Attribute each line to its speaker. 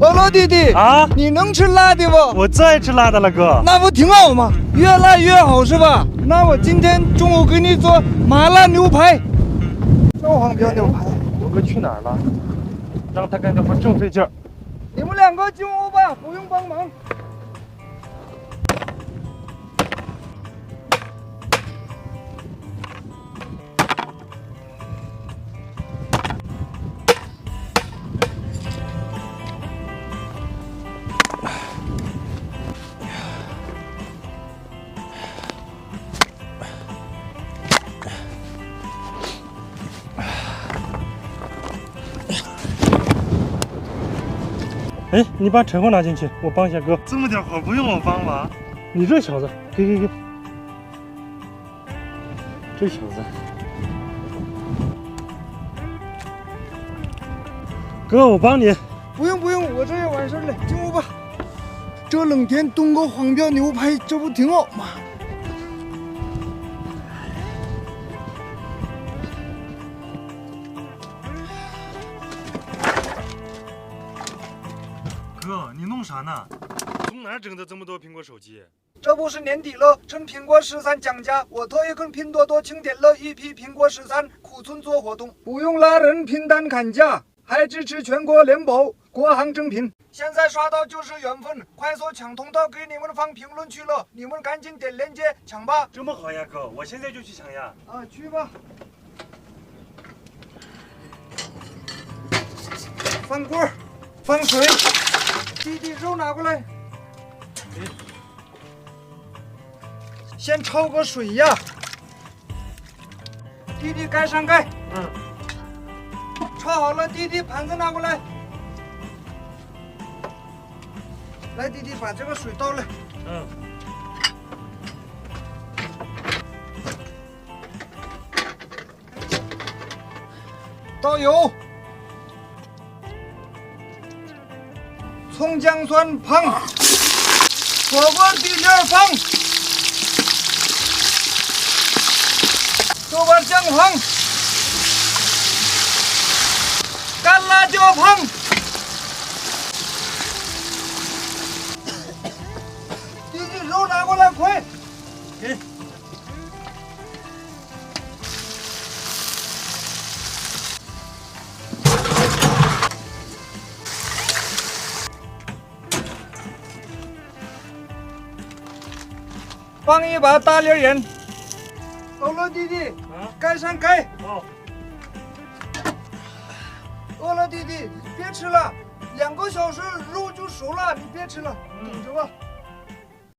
Speaker 1: 俄罗弟弟，
Speaker 2: 啊，
Speaker 1: 你能吃辣的不？
Speaker 2: 我最爱吃辣的了，哥。
Speaker 1: 那不挺好吗？越辣越好是吧？那我今天中午给你做麻辣牛排，小黄标牛排。
Speaker 2: 我哥去哪儿了？让他干这活正费劲儿。
Speaker 1: 你们两个进屋吧，不用帮忙。
Speaker 2: 哎，你把柴火拿进去，我帮一下哥。这么点活不用我帮忙？你这小子，给给给，这小子，哥，我帮你。
Speaker 1: 不用不用，我这也完事儿了，进屋吧。这冷天炖个黄标牛排，这不挺好吗？
Speaker 2: 哥，你弄啥呢？从哪儿整的这么多苹果手机？
Speaker 1: 这不是年底了，趁苹果十三降价，我特意跟拼多多清点了一批苹果十三库存做活动，不用拉人拼单砍价，还支持全国联保，国行正品。现在刷到就是缘分，快速抢通道给你们放评论区了，你们赶紧点链接抢吧！
Speaker 2: 这么好呀，哥，我现在就去抢呀。
Speaker 1: 啊，去吧。放锅儿，放水，弟弟肉拿过来。先焯个水呀。弟弟盖上盖。
Speaker 2: 嗯。
Speaker 1: 焯好了，弟弟盘子拿过来。来，弟弟把这个水倒来。
Speaker 2: 嗯。
Speaker 1: 倒油。葱姜蒜放，火锅底料放，豆瓣酱放，干辣椒放，弟弟肉拿过来快，
Speaker 2: 给。
Speaker 1: 放一把大粒盐。欧乐弟弟，
Speaker 2: 啊，
Speaker 1: 盖上盖。
Speaker 2: 好。
Speaker 1: 饿了，弟弟，别吃了，两个小时肉就熟了，你别吃了，等着吧。